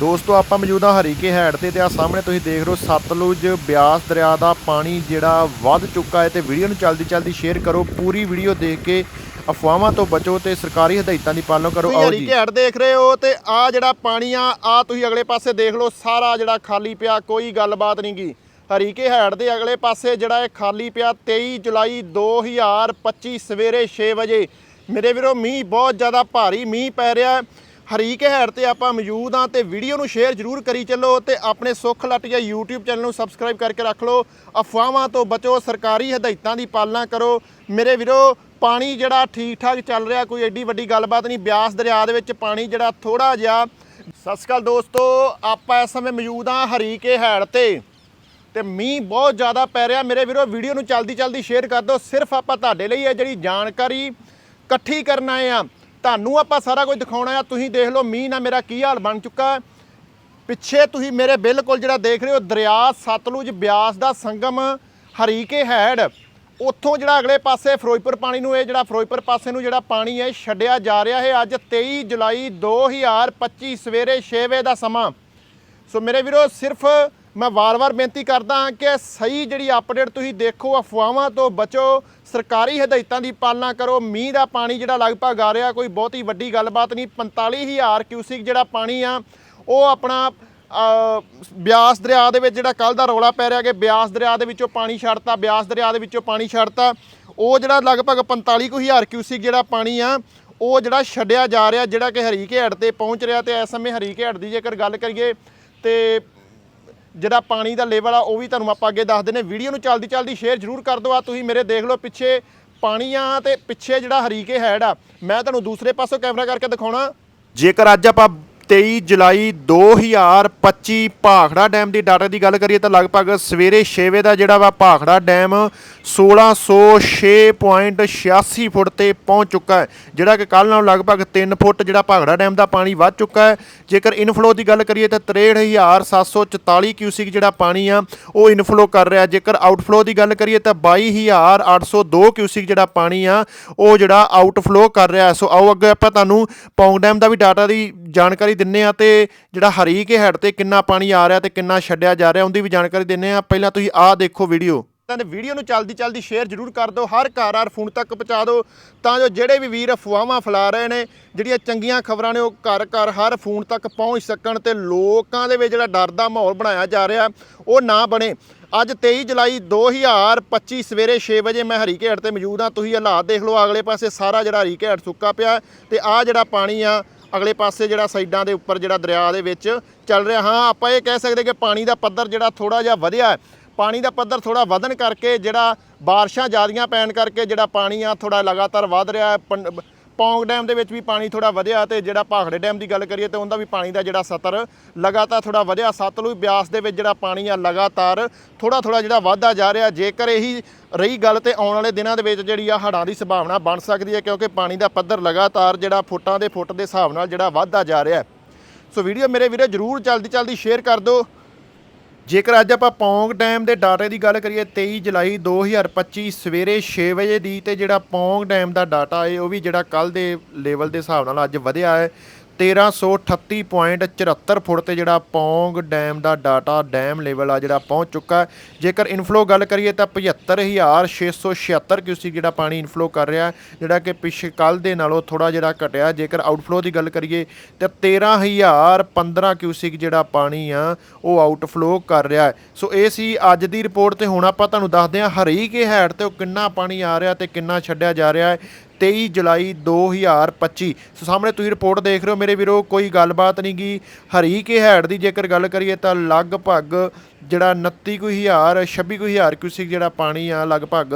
ਦੋਸਤੋ ਆਪਾਂ ਮੌਜੂਦ ਹਾਂ ਹਰੀਕੇ ਹੈਡ ਤੇ ਤੇ ਆ ਸਾਹਮਣੇ ਤੁਸੀਂ ਦੇਖ ਰਹੇ ਹੋ ਸਤਲੁਜ ਬਿਆਸ ਦਰਿਆ ਦਾ ਪਾਣੀ ਜਿਹੜਾ ਵੱਧ ਚੁੱਕਾ ਹੈ ਤੇ ਵੀਡੀਓ ਨੂੰ ਜਲਦੀ ਜਲਦੀ ਸ਼ੇਅਰ ਕਰੋ ਪੂਰੀ ਵੀਡੀਓ ਦੇਖ ਕੇ ਅਫਵਾਹਾਂ ਤੋਂ ਬਚੋ ਤੇ ਸਰਕਾਰੀ ਹਦਾਇਤਾਂ ਦੀ ਪਾਲਣਾ ਕਰੋ। ਆਓ ਜੀ। ਘਾਟ ਦੇਖ ਰਹੇ ਹੋ ਤੇ ਆ ਜਿਹੜਾ ਪਾਣੀ ਆ ਆ ਤੁਸੀਂ ਅਗਲੇ ਪਾਸੇ ਦੇਖ ਲਓ ਸਾਰਾ ਜਿਹੜਾ ਖਾਲੀ ਪਿਆ ਕੋਈ ਗੱਲਬਾਤ ਨਹੀਂ ਗੀ। ਹਰੀਕੇ ਹੈਡ ਦੇ ਅਗਲੇ ਪਾਸੇ ਜਿਹੜਾ ਇਹ ਖਾਲੀ ਪਿਆ 23 ਜੁਲਾਈ 2025 ਸਵੇਰੇ 6 ਵਜੇ। ਮੇਰੇ ਵੀਰੋ ਮੀਂਹ ਬਹੁਤ ਜ਼ਿਆਦਾ ਭਾਰੀ ਮੀਂਹ ਪੈ ਰਿਹਾ ਹੈ। ਹਰੀਕੇ ਹੈਡ ਤੇ ਆਪਾਂ ਮੌਜੂਦ ਆ ਤੇ ਵੀਡੀਓ ਨੂੰ ਸ਼ੇਅਰ ਜ਼ਰੂਰ ਕਰੀ ਚੱਲੋ ਤੇ ਆਪਣੇ ਸੁੱਖ ਲਟਿਆ YouTube ਚੈਨਲ ਨੂੰ ਸਬਸਕ੍ਰਾਈਬ ਕਰਕੇ ਰੱਖ ਲਓ। ਅਫਵਾਹਾਂ ਤੋਂ ਬਚੋ, ਸਰਕਾਰੀ ਹਦਾਇਤਾਂ ਦੀ ਪਾਲਣਾ ਕਰੋ। ਮੇਰੇ ਵੀਰੋ, ਪਾਣੀ ਜਿਹੜਾ ਠੀਕ ਠਾਕ ਚੱਲ ਰਿਹਾ, ਕੋਈ ਐਡੀ ਵੱਡੀ ਗੱਲਬਾਤ ਨਹੀਂ। ਬਿਆਸ ਦਰਿਆ ਦੇ ਵਿੱਚ ਪਾਣੀ ਜਿਹੜਾ ਥੋੜਾ ਜਿਹਾ। ਸਤਿ ਸ਼੍ਰੀ ਅਕਾਲ ਦੋਸਤੋ, ਆਪਾਂ ਇਸ ਸਮੇਂ ਮੌਜੂਦ ਆ ਹਰੀਕੇ ਹੈਡ ਤੇ। ਤੇ ਮੀਂਹ ਬਹੁਤ ਜ਼ਿਆਦਾ ਪੈ ਰਿਹਾ। ਮੇਰੇ ਵੀਰੋ, ਵੀਡੀਓ ਨੂੰ ਜਲਦੀ ਜਲਦੀ ਸ਼ੇਅਰ ਕਰ ਦਿਓ। ਸਿਰਫ ਆਪਾਂ ਤੁਹਾਡੇ ਲਈ ਇਹ ਜਿਹੜੀ ਜਾਣਕਾਰੀ ਇਕੱਠੀ ਕਰਨ ਆਏ ਆ ਤੁਹਾਨੂੰ ਆਪਾਂ ਸਾਰਾ ਕੁਝ ਦਿਖਾਉਣਾ ਆ। ਤੁਸੀਂ ਦੇਖ ਲਓ, ਮੀਂਹ ਨਾਲ ਮੇਰਾ ਕੀ ਹਾਲ ਬਣ ਚੁੱਕਾ ਪਿੱਛੇ ਤੁਸੀਂ ਮੇਰੇ ਬਿਲਕੁਲ ਜਿਹੜਾ ਦੇਖ ਰਹੇ ਹੋ, ਦਰਿਆ, ਸਤਲੁਜ ਬਿਆਸ ਦਾ ਸੰਗਮ, ਹਰੀਕੇ ਹੈਡ। ਉੱਥੋਂ ਜਿਹੜਾ ਅਗਲੇ ਪਾਸੇ ਫਿਰੋਜ਼ਪੁਰ ਪਾਣੀ ਨੂੰ, ਇਹ ਜਿਹੜਾ ਫਿਰੋਜ਼ਪੁਰ ਪਾਸੇ ਨੂੰ ਜਿਹੜਾ ਪਾਣੀ ਹੈ ਛੱਡਿਆ ਜਾ ਰਿਹਾ ਹੈ। ਅੱਜ 23 ਜੁਲਾਈ 2025 ਸਵੇਰੇ 6 ਵਜੇ ਦਾ ਸਮਾਂ। ਸੋ ਮੇਰੇ ਵੀਰੋ, ਸਿਰਫ ਮੈਂ ਵਾਰ-ਵਾਰ ਬੇਨਤੀ ਕਰਦਾ ਹਾਂ ਕਿ ਸਹੀ ਜਿਹੜੀ ਅਪਡੇਟ ਤੁਸੀਂ ਦੇਖੋ, ਅਫਵਾਹਾਂ ਤੋਂ ਬਚੋ, ਸਰਕਾਰੀ ਹਦਾਇਤਾਂ ਦੀ ਪਾਲਣਾ ਕਰੋ। ਮੀਂਹ ਦਾ ਪਾਣੀ ਜਿਹੜਾ ਲਗਭਗ ਆ ਰਿਹਾ, ਕੋਈ ਬਹੁਤੀ ਵੱਡੀ ਗੱਲਬਾਤ ਨਹੀਂ। 45000 ਕਿਊਸਿਕ ਜਿਹੜਾ ਪਾਣੀ ਆ, ਉਹ ਆਪਣਾ ਬਿਆਸ ਦਰਿਆ ਦੇ ਵਿੱਚ ਜਿਹੜਾ ਕੱਲ ਦਾ ਰੌਲਾ ਪੈ ਰਿਹਾ ਕਿ ਬਿਆਸ ਦਰਿਆ ਦੇ ਵਿੱਚੋਂ ਪਾਣੀ ਛੱਡਤਾ, ਬਿਆਸ ਦਰਿਆ ਦੇ ਵਿੱਚੋਂ ਪਾਣੀ ਛੱਡਤਾ। ਉਹ ਜਿਹੜਾ ਲਗਭਗ 45000 ਕਿਊਸਿਕ ਜਿਹੜਾ ਪਾਣੀ ਆ, ਉਹ ਜਿਹੜਾ ਛੱਡਿਆ ਜਾ ਰਿਹਾ, ਜਿਹੜਾ ਕਿ ਹਰੀਕੇ ਹੈਡ ਤੇ ਪਹੁੰਚ ਰਿਹਾ ਤੇ ਇਸ ਸਮੇਂ ਹਰੀਕੇ ਹੈਡ ਦੀ ਜੇਕਰ ਗੱਲ ਕਰੀਏ, ਤੇ ਜਿਹੜਾ ਪਾਣੀ ਦਾ ਲੈਵਲ ਆ, ਉਹ ਵੀ ਤੁਹਾਨੂੰ ਆਪਾਂ ਅੱਗੇ ਦੱਸ ਦਿੰਦੇ ਵੀਡੀਓ ਨੂੰ ਚੱਲਦੀ ਚੱਲਦੀ ਸ਼ੇਅਰ ਜ਼ਰੂਰ ਕਰ ਦਿਓ ਆ। ਤੁਸੀਂ ਮੇਰੇ ਦੇਖ ਲਓ ਪਿੱਛੇ ਪਾਣੀ ਆ ਤੇ ਪਿੱਛੇ ਜਿਹੜਾ ਹਰੀਕੇ ਹੈਡ ਆ। ਮੈਂ ਤੁਹਾਨੂੰ ਦੂਸਰੇ ਪਾਸੋਂ ਕੈਮਰਾ ਕਰਕੇ ਦਿਖਾਉਣਾ। ਜੇਕਰ ਅੱਜ ਆਪਾਂ 23 ਜੁਲਾਈ 2025 ਭਾਖੜਾ ਡੈਮ ਦੀ ਡਾਟਾ ਦੀ ਗੱਲ ਕਰੀਏ ਤਾਂ ਲਗਭਗ ਸਵੇਰੇ 6 ਵਜੇ ਦਾ ਜਿਹੜਾ ਵਾ ਭਾਖੜਾ ਡੈਮ 1606.86 ਫੁੱਟ ਤੇ ਪਹੁੰਚ ਚੁੱਕਾ ਹੈ, ਜਿਹੜਾ ਕਿ ਕੱਲ ਨਾਲੋਂ ਲਗਭਗ 3 ਫੁੱਟ ਜਿਹੜਾ ਭਾਖੜਾ ਡੈਮ ਦਾ ਪਾਣੀ ਵੱਧ ਚੁੱਕਾ ਹੈ। ਜੇਕਰ ਇਨਫਲੋ ਦੀ ਗੱਲ ਕਰੀਏ ਤਾਂ 63744 ਕਿਊਸਿਕ ਜਿਹੜਾ ਪਾਣੀ ਆ, ਉਹ ਇਨਫਲੋ ਕਰ ਰਿਹਾ। ਜੇਕਰ ਆਊਟਫਲੋ ਦੀ ਗੱਲ ਕਰੀਏ ਤਾਂ 22802 ਕਿਊਸਿਕ ਜਿਹੜਾ ਪਾਣੀ ਆ, ਉਹ ਜਿਹੜਾ ਆਊਟਫਲੋ ਕਰ ਰਿਹਾ। ਸੋ ਆਓ ਅੱਗੇ ਆਪਾਂ ਤੁਹਾਨੂੰ ਪੌਂਗ ਡੈਮ ਦਾ ਵੀ ਡਾਟਾ ਦੀ ਜਾਣਕਾਰੀ ਦਿੰਨੇ ਆ ਤੇ ਜਿਹੜਾ ਹਰੀਕੇ ਹੈਡ ਤੇ ਕਿੰਨਾ ਪਾਣੀ ਆ ਰਿਹਾ ਤੇ ਕਿੰਨਾ ਛੱਡਿਆ ਜਾ ਰਿਹਾ, ਉਹਦੀ ਵੀ ਜਾਣਕਾਰੀ ਦਿੰਨੇ ਆ। ਪਹਿਲਾਂ ਤੁਸੀਂ ਆਹ ਦੇਖੋ ਵੀਡੀਓ ਤਾਂ ਵੀਡੀਓ ਨੂੰ ਚਲਦੀ ਚਲਦੀ ਸ਼ੇਅਰ ਜ਼ਰੂਰ ਕਰ ਦਿਓ, ਹਰ ਘਰ ਹਰ ਫੋਨ ਤੱਕ ਪਹੁੰਚਾ ਦਿਓ। ਤਾਂ ਜੋ ਜਿਹੜੇ ਵੀ ਵੀਰ ਅਫਵਾਹਾਂ ਫੈਲਾ ਰਹੇ ਨੇ, ਜਿਹੜੀਆਂ ਚੰਗੀਆਂ ਖਬਰਾਂ ਨੇ, ਉਹ ਘਰ ਘਰ ਹਰ ਫੋਨ ਤੱਕ ਪਹੁੰਚ ਸਕਣ ਤੇ ਲੋਕਾਂ ਦੇ ਵਿੱਚ ਜਿਹੜਾ ਡਰ ਦਾ ਮਾਹੌਲ ਬਣਾਇਆ ਜਾ ਰਿਹਾ, ਉਹ ਨਾ ਬਣੇ। ਅੱਜ 23 ਜੁਲਾਈ 2025 ਸਵੇਰੇ 6 ਵਜੇ ਮੈਂ ਹਰੀਕੇ ਹੇਠ ਤੇ ਮੌਜੂਦ ਹਾਂ। ਤੁਸੀਂ ਹਾਲਾਤ ਦੇਖ ਲਓ ਅਗਲੇ ਪਾਸੇ ਸਾਰਾ ਜਿਹੜਾ ਹਰੀਕੇ ਹੇਠ ਸੁੱਕਾ ਪਿਆ ਤੇ ਆਹ ਜਿਹੜਾ ਪਾਣੀ ਆ ਅਗਲੇ ਪਾਸੇ ਜਿਹੜਾ ਸਾਈਡਾਂ ਦੇ ਉੱਪਰ ਜਿਹੜਾ ਦਰਿਆ ਦੇ ਵਿੱਚ ਚੱਲ ਰਿਹਾ। ਹਾਂ, ਆਪਾਂ ਇਹ ਕਹਿ ਸਕਦੇ ਕਿ ਪਾਣੀ ਦਾ ਪੱਧਰ ਜਿਹੜਾ ਥੋੜਾ ਜਿਹਾ ਵਧਿਆ ਹੈ। ਪਾਣੀ ਦਾ ਪੱਧਰ ਥੋੜਾ ਵਧਣ ਕਰਕੇ ਜਿਹੜਾ ਬਾਰਿਸ਼ਾਂ ਜ਼ਿਆਦੀਆਂ ਪੈਣ ਕਰਕੇ ਜਿਹੜਾ ਪਾਣੀ ਆ ਥੋੜਾ ਲਗਾਤਾਰ ਵਧ ਰਿਹਾ ਹੈ। ਪੌਂਗ ਡੈਮ ਦੇ ਵਿੱਚ ਵੀ ਪਾਣੀ ਥੋੜਾ ਵਧਿਆ ਤੇ ਜਿਹੜਾ ਭਾਖੜੇ ਡੈਮ ਦੀ ਗੱਲ ਕਰੀਏ ਤੇ ਉਹਦਾ ਵੀ ਪਾਣੀ ਦਾ ਜਿਹੜਾ ਸਤਰ ਲਗਾਤਾਰ ਥੋੜਾ ਵਧਿਆ। ਸਤਲੁਜ ਬਿਆਸ ਦੇ ਵਿੱਚ ਜਿਹੜਾ ਪਾਣੀ ਆ ਲਗਾਤਾਰ ਥੋੜਾ ਥੋੜਾ ਜਿਹੜਾ ਵਧਦਾ ਜਾ ਰਿਹਾ। ਜੇਕਰ ਇਹੀ ਰਹੀ ਗੱਲ ਤੇ ਆਉਣ ਵਾਲੇ ਦਿਨਾਂ ਦੇ ਵਿੱਚ ਜਿਹੜੀ ਆ ਹੜ੍ਹਾਂ ਦੀ ਸੰਭਾਵਨਾ ਬਣ ਸਕਦੀ ਹੈ ਕਿਉਂਕਿ ਪਾਣੀ ਦਾ ਪੱਧਰ ਲਗਾਤਾਰ ਜਿਹੜਾ ਫੁੱਟਾਂ ਦੇ ਫੁੱਟ ਦੇ ਹਿਸਾਬ ਨਾਲ ਜਿਹੜਾ ਵਧਦਾ ਜਾ ਰਿਹਾ ਸੋ ਵੀਡੀਓ ਮੇਰੇ ਵੀਰੇ ਜਰੂਰ ਜਲਦੀ ਜਲਦੀ ਸ਼ੇਅਰ ਕਰ ਦਿਓ। ਜੇਕਰ ਅੱਜ ਆਪਾਂ ਪੌਂਗ ਡੈਮ ਦੇ ਡਾਟੇ ਦੀ ਗੱਲ ਕਰੀਏ 23 ਜੁਲਾਈ 2025 ਸਵੇਰੇ 6 ਵਜੇ ਦੀ ਤੇ ਜਿਹੜਾ ਪੌਂਗ ਡੈਮ ਦਾ ਡਾਟਾ ਹੈ, ਉਹ ਵੀ ਜਿਹੜਾ ਕੱਲ ਦੇ ਲੈਵਲ ਦੇ ਹਿਸਾਬ ਨਾਲ ਅੱਜ ਵਧਿਆ ਹੈ। 1338.74 ਫੁੱਟ ਤੇ ਜਿਹੜਾ ਪੌਂਗ ਡੈਮ ਦਾ ਡਾਟਾ ਡੈਮ ਲੈਵਲ ਆ ਜਿਹੜਾ ਪਹੁੰਚ ਚੁੱਕਾ ਜੇਕਰ ਇਨਫਲੋ ਗੱਲ ਕਰੀਏ ਤਾਂ 75676 ਕਿਊਸਿਕ ਜਿਹੜਾ ਪਾਣੀ ਇਨਫਲੋ ਕਰ ਰਿਹਾ ਜਿਹੜਾ ਕਿ ਪਿਛੇ ਕੱਲ ਦੇ ਨਾਲੋਂ ਥੋੜਾ ਜਿਹੜਾ ਘਟਿਆ। ਜੇਕਰ ਆਊਟਫਲੋ ਦੀ ਗੱਲ ਕਰੀਏ ਤਾਂ 13015 ਕਿਊਸਿਕ ਜਿਹੜਾ ਪਾਣੀ ਆ, ਉਹ ਆਊਟਫਲੋ ਕਰ ਰਿਹਾ ਸੋ ਇਹ ਸੀ ਅੱਜ ਦੀ ਰਿਪੋਰਟ ਤੇ ਹੁਣ ਆਪਾਂ ਤੁਹਾਨੂੰ ਦੱਸਦੇ ਹਾਂ ਹਰੀਕੇ ਹੈਡ ਤੇ ਉਹ ਕਿੰਨਾ ਪਾਣੀ ਆ ਰਿਹਾ ਤੇ ਕਿੰਨਾ ਛੱਡਿਆ ਜਾ ਰਿਹਾ ਹੈ। 23 ਜੁਲਾਈ 2025 ਸੋ ਸਾਹਮਣੇ ਤੁਸੀਂ ਰਿਪੋਰਟ ਦੇਖ ਰਹੇ ਹੋ ਮੇਰੇ ਵੀਰੋ, ਕੋਈ ਗੱਲਬਾਤ ਨਹੀਂ ਗੀ। ਹਰੀਕੇ ਹੈਡ ਦੀ ਜੇਕਰ ਗੱਲ ਕਰੀਏ ਤਾਂ ਲਗਭਗ ਜਿਹੜਾ 29 ਕੁ ਹਜ਼ਾਰ 26 ਕੁ ਹਜ਼ਾਰ ਕਿਊਸਿਕ ਜਿਹੜਾ ਪਾਣੀ ਆ, ਲਗਭਗ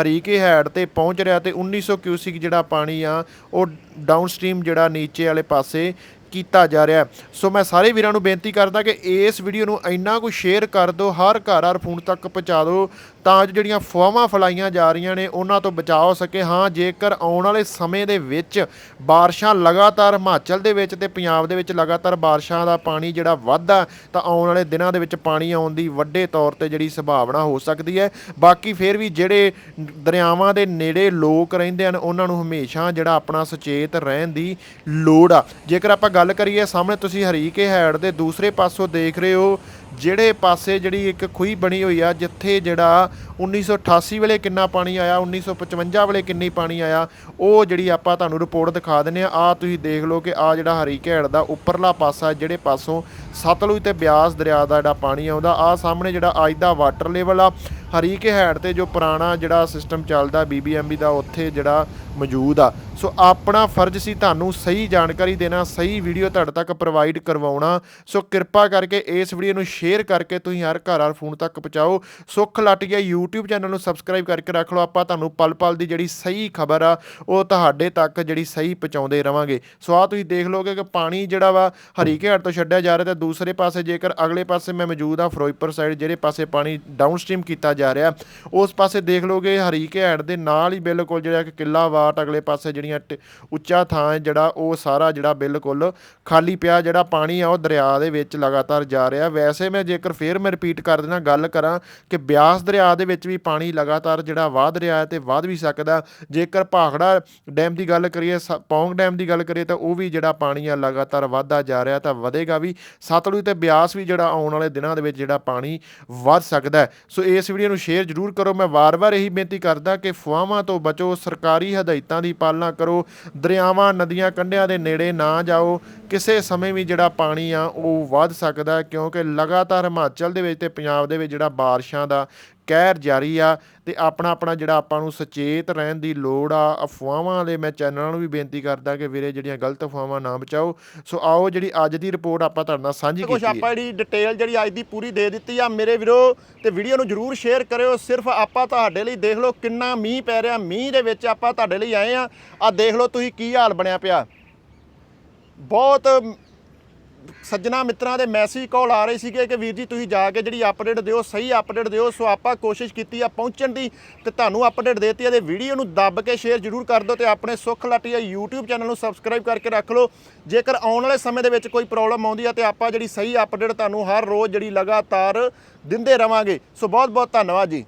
ਹਰੀਕੇ ਹੈਡ ਤੇ ਪਹੁੰਚ ਰਿਹਾ ਤੇ 1900 ਕਿਊਸਿਕ ਜਿਹੜਾ ਪਾਣੀ ਆ, ਉਹ ਡਾਊਨ ਡਾਊਨਸਟ੍ਰੀਮ ਜਿਹੜਾ ਨੀਚੇ ਵਾਲੇ ਪਾਸੇ ਕੀਤਾ ਜਾ ਰਿਹਾ। ਸੋ ਮੈਂ ਸਾਰੇ ਵੀਰਾਂ ਨੂੰ ਬੇਨਤੀ ਕਰਦਾ ਕਿ ਇਸ ਵੀਡੀਓ ਨੂੰ ਇੰਨਾ ਕੁ ਸ਼ੇਅਰ ਕਰ ਦਿਓ, ਹਰ ਘਰ ਹਰ ਫੋਨ ਤੱਕ ਪਹੁੰਚਾ ਦਿਓ ਤਾਂ ਜੋ ਜਿਹੜੀਆਂ ਫੁਆਵਾਂ ਫਲਾਈਆਂ ਜਾ ਰਹੀਆਂ ਨੇ, ਉਹਨਾਂ ਤੋਂ ਬਚਾਅ ਸਕੇ। ਹਾਂ, ਜੇਕਰ ਆਉਣ ਵਾਲੇ ਸਮੇਂ ਦੇ ਵਿੱਚ ਬਾਰਿਸ਼ਾਂ ਲਗਾਤਾਰ ਹਿਮਾਚਲ ਦੇ ਵਿੱਚ ਤੇ ਪੰਜਾਬ ਦੇ ਵਿੱਚ ਲਗਾਤਾਰ ਬਾਰਿਸ਼ਾਂ ਦਾ ਪਾਣੀ ਜਿਹੜਾ ਵੱਧਦਾ, ਤਾਂ ਆਉਣ ਵਾਲੇ ਦਿਨਾਂ ਦੇ ਵਿੱਚ ਪਾਣੀ ਆਉਣ ਦੀ ਵੱਡੇ ਤੌਰ ਤੇ ਜਿਹੜੀ ਸੰਭਾਵਨਾ ਹੋ ਸਕਦੀ ਹੈ। ਬਾਕੀ ਫਿਰ ਵੀ ਜਿਹੜੇ ਦਰਿਆਵਾਂ ਦੇ ਨੇੜੇ ਲੋਕ ਰਹਿੰਦੇ ਹਨ, ਉਹਨਾਂ ਨੂੰ ਹਮੇਸ਼ਾ ਜਿਹੜਾ ਆਪਣਾ ਸੁਚੇਤ ਰਹਿਣ ਦੀ ਲੋੜ ਆ। ਜੇਕਰ ਆਪਾਂ ਗੱਲ ਕਰੀਏ, ਸਾਹਮਣੇ ਤੁਸੀਂ ਹਰੀਕੇ ਹੈਡ ਦੇ ਦੂਸਰੇ ਪਾਸੋਂ ਦੇਖ ਰਹੇ ਹੋ ਜਿਹੜੇ ਪਾਸੇ ਜਿਹੜੀ ਇੱਕ ਖੂਹੀ ਬਣੀ ਹੋਈ ਆ, ਜਿੱਥੇ ਜਿਹੜਾ 1988 ਵੇਲੇ ਕਿੰਨਾ ਪਾਣੀ ਆਇਆ 1955 ਵੇਲੇ ਕਿੰਨੀ ਪਾਣੀ ਆਇਆ, ਉਹ ਜਿਹੜੀ ਆਪਾਂ ਤੁਹਾਨੂੰ ਰਿਪੋਰਟ ਦਿਖਾ ਦਿੰਨੇ ਆ। ਆ ਤੁਸੀਂ ਦੇਖ ਲਓ ਕਿ ਆ ਜਿਹੜਾ ਹਰੀ ਹੈਡ ਦਾ ਉੱਪਰਲਾ ਪਾਸਾ ਜਿਹੜੇ ਪਾਸੋਂ ਸਤਲੁਜ ਤੇ ਬਿਆਸ ਦਰਿਆ ਦਾ ਜਿਹੜਾ ਪਾਣੀ ਆਉਂਦਾ, ਆ ਸਾਹਮਣੇ ਜਿਹੜਾ ਅੱਜ ਦਾ ਵਾਟਰ ਲੈਵਲ ਆ ਹਰੀਕੇ ਹੈਡ ਤੇ ਜੋ ਪੁਰਾਣਾ ਜਿਹੜਾ ਸਿਸਟਮ ਚੱਲਦਾ ਬੀਬੀਐਮਬੀ ਦਾ, ਉੱਥੇ ਜਿਹੜਾ ਮੌਜੂਦ ਆ। ਸੋ ਆਪਣਾ ਫਰਜ਼ ਸੀ ਤੁਹਾਨੂੰ ਸਹੀ ਜਾਣਕਾਰੀ ਦੇਣਾ, ਸਹੀ ਵੀਡੀਓ ਤੁਹਾਡੇ ਤੱਕ ਪ੍ਰੋਵਾਈਡ ਕਰਵਾਉਣਾ। ਸੋ ਕਿਰਪਾ ਕਰਕੇ ਇਸ ਵੀਡੀਓ ਨੂੰ ਸ਼ੇਅਰ ਕਰਕੇ ਤੁਸੀਂ ਹਰ ਘਰ ਹਰ ਫੋਨ ਤੱਕ ਪਹੁੰਚਾਓ। ਸੁੱਖ ਲੱਟ ਲਾਟੀਆ YouTube ਚੈਨਲ ਨੂੰ ਸਬਸਕ੍ਰਾਈਬ ਕਰਕੇ ਰੱਖ ਲਓ। ਆਪਾਂ ਤੁਹਾਨੂੰ ਪਲ ਪਲ ਦੀ ਜਿਹੜੀ ਸਹੀ ਖਬਰ ਆ, ਉਹ ਤੁਹਾਡੇ ਤੱਕ ਜਿਹੜੀ ਸਹੀ ਪਹੁੰਚਾਉਂਦੇ ਰਵਾਂਗੇ। ਸੋ ਆ ਤੁਸੀਂ ਦੇਖ ਲਓਗੇ ਕਿ ਪਾਣੀ ਜਿਹੜਾ ਵਾ ਹਰੀਕੇ ਹੱਟ ਤੋਂ ਛੱਡਿਆ ਜਾ ਰਿਹਾ ਤੇ ਦੂਸਰੇ ਪਾਸੇ ਜੇਕਰ ਅਗਲੇ ਪਾਸੇ ਮੈਂ ਮੌਜੂਦ ਆ ਫਿਰੋਜ਼ਪੁਰ ਸਾਈਡ ਜਿਹੜੇ ਪਾਸੇ ਪਾਣੀ ਡਾਊਨਸਟ੍ਰੀਮ ਕੀਤਾ ਜਾ ਰਿਹਾ, ਉਸ ਪਾਸੇ ਦੇਖ ਲਓਗੇ ਹਰੀਕੇ ਹੈਡ ਦੇ ਨਾਲ ਹੀ ਬਿਲਕੁਲ ਜਿਹੜਾ ਕਿ ਕਿੱਲਾ ਵਾ ਵਾਟ ਅਗਲੇ ਪਾਸੇ ਜਿਹੜੀਆਂ ਟ- ਉੱਚਾ ਥਾਂ ਹੈ ਜਿਹੜਾ ਉਹ ਸਾਰਾ ਜਿਹੜਾ ਬਿਲਕੁਲ ਖਾਲੀ ਪਿਆ ਜਿਹੜਾ ਪਾਣੀ ਆ ਉਹ ਦਰਿਆ ਦੇ ਵਿੱਚ ਲਗਾਤਾਰ ਜਾ ਰਿਹਾ। ਵੈਸੇ ਮੈਂ ਜੇਕਰ ਫੇਰ ਮੈਂ ਰਿਪੀਟ ਕਰ ਦੇਣਾ ਗੱਲ ਕਰਾਂ ਕਿ ਬਿਆਸ ਦਰਿਆ ਦੇ ਵਿੱਚ ਵੀ ਪਾਣੀ ਲਗਾਤਾਰ ਜਿਹੜਾ ਵਧ ਰਿਹਾ ਹੈ ਤੇ ਵਧ ਵੀ ਸਕਦਾ। ਜੇਕਰ ਭਾਖੜਾ ਡੈਮ ਦੀ ਗੱਲ ਕਰੀਏ, ਸ- ਪੌਂਗ ਡੈਮ ਦੀ ਗੱਲ ਕਰੀਏ ਤਾਂ ਉਹ ਵੀ ਜਿਹੜਾ ਪਾਣੀ ਆ ਲਗਾਤਾਰ ਵਧਦਾ ਜਾ ਰਿਹਾ ਤਾਂ ਵਧੇਗਾ ਵੀ। ਸਤਲੁਜ ਤੇ ਬਿਆਸ ਵੀ ਜਿਹੜਾ ਆਉਣ ਵਾਲੇ ਦਿਨਾਂ ਦੇ ਵਿੱਚ ਜਿਹੜਾ ਪਾਣੀ ਵੱਧ ਸਕਦਾ ਸੋ ਇਸ ਵੀਡੀਓ ਨੂੰ ਸ਼ੇਅਰ ਜ਼ਰੂਰ ਕਰੋ। ਮੈਂ ਵਾਰ-ਵਾਰ ਇਹੀ ਬੇਨਤੀ ਕਰਦਾ ਕਿ ਫੁਆਵਾਂ ਤੋਂ ਬਚੋ। ਸਰਕਾਰੀ ਹਦਾਇਤਾਂ ਦੀ ਪਾਲਣਾ ਕਰੋ। ਦਰਿਆਵਾਂ, ਨਦੀਆਂ, ਕੰਢਿਆਂ ਦੇ ਨੇੜੇ ਨਾ ਜਾਓ। ਕਿਸੇ ਸਮੇਂ ਵੀ ਜਿਹੜਾ ਪਾਣੀ ਆ, ਉਹ ਵੱਧ ਸਕਦਾ ਕਿਉਂਕਿ ਲਗਾਤਾਰ ਹਿਮਾਚਲ ਦੇ ਵਿੱਚ ਤੇ ਪੰਜਾਬ ਦੇ ਵਿੱਚ ਜਿਹੜਾ ਬਾਰਿਸ਼ਾਂ ਦਾ ਕਹਿਰ ਜਾਰੀ ਆ ਤੇ ਆਪਣਾ ਆਪਣਾ ਜਿਹੜਾ ਆਪਾਂ ਨੂੰ ਸੁਚੇਤ ਰਹਿਣ ਦੀ ਲੋੜ ਆ ਅਫਵਾਹਾਂ ਵਾਲੇ ਮੈਂ ਚੈਨਲਾਂ ਨੂੰ ਵੀ ਬੇਨਤੀ ਕਰਦਾ ਕਿ ਵੀਰੇ ਜਿਹੜੀਆਂ ਗਲਤ ਅਫਵਾਹਾਂ ਨਾ ਬਚਾਓ। ਸੋ ਆਓ ਜਿਹੜੀ ਅੱਜ ਦੀ ਰਿਪੋਰਟ ਆਪਾਂ ਤੁਹਾਡੇ ਨਾਲ ਸਾਂਝੀ ਕੁਝ ਕੀਤੀ ਹੈ। ਆਪਾਂ ਜਿਹੜੀ ਡਿਟੇਲ ਜਿਹੜੀ ਅੱਜ ਦੀ ਪੂਰੀ ਦੇ ਦਿੱਤੀ ਆ ਮੇਰੇ ਵੀਰੋ ਤੇ ਵੀਡੀਓ ਨੂੰ ਜਰੂਰ ਸ਼ੇਅਰ ਕਰਿਓ। ਸਿਰਫ ਆਪਾਂ ਤੁਹਾਡੇ ਲਈ ਦੇਖ ਲਓ ਕਿੰਨਾ ਮੀਂਹ ਪੈ ਰਿਹਾ। ਮੀਂਹ ਦੇ ਵਿੱਚ ਆਪਾਂ ਤੁਹਾਡੇ ਲਈ ਆਏ ਆ। ਆ ਦੇਖ ਲਓ ਤੁਸੀਂ ਕੀ ਹਾਲ ਬਣਿਆ ਪਿਆ। ਬਹੁਤ ਸੱਜਣਾ ਮਿੱਤਰਾਂ ਦੇ ਮੈਸੇਜ ਕਾਲ ਆ ਰਹੇ ਸੀਗੇ ਕਿ ਵੀਰ ਜੀ ਤੁਸੀਂ ਜਾ ਕੇ ਜਿਹੜੀ ਅਪਡੇਟ ਦਿਓ, ਸਹੀ ਅਪਡੇਟ ਦਿਓ, ਸੋ ਆਪਾਂ ਕੋਸ਼ਿਸ਼ ਕੀਤੀ ਆ ਪਹੁੰਚਣ ਦੀ ਤੇ ਤੁਹਾਨੂੰ ਅਪਡੇਟ ਦੇਤੀ ਆ। ਤੇ ਵੀਡੀਓ ਨੂੰ ਦੱਬ ਕੇ ਸ਼ੇਅਰ ਜਰੂਰ ਕਰ ਦਿਓ ਤੇ ਆਪਣੇ ਸੁੱਖ ਲਾਟੀਆ YouTube ਚੈਨਲ ਨੂੰ ਸਬਸਕ੍ਰਾਈਬ ਕਰਕੇ ਰੱਖ ਲਓ। ਜੇਕਰ ਆਉਣ ਵਾਲੇ ਸਮੇਂ ਦੇ ਵਿੱਚ ਕੋਈ ਪ੍ਰੋਬਲਮ ਆਉਂਦੀ ਆ ਤੇ ਆਪਾਂ ਜਿਹੜੀ ਸਹੀ ਅਪਡੇਟ ਤੁਹਾਨੂੰ ਹਰ ਰੋਜ਼ ਜਿਹੜੀ ਲਗਾਤਾਰ ਦਿੰਦੇ ਰਵਾਂਗੇ। ਸੋ ਬਹੁਤ ਬਹੁਤ ਧੰਨਵਾਦ ਜੀ।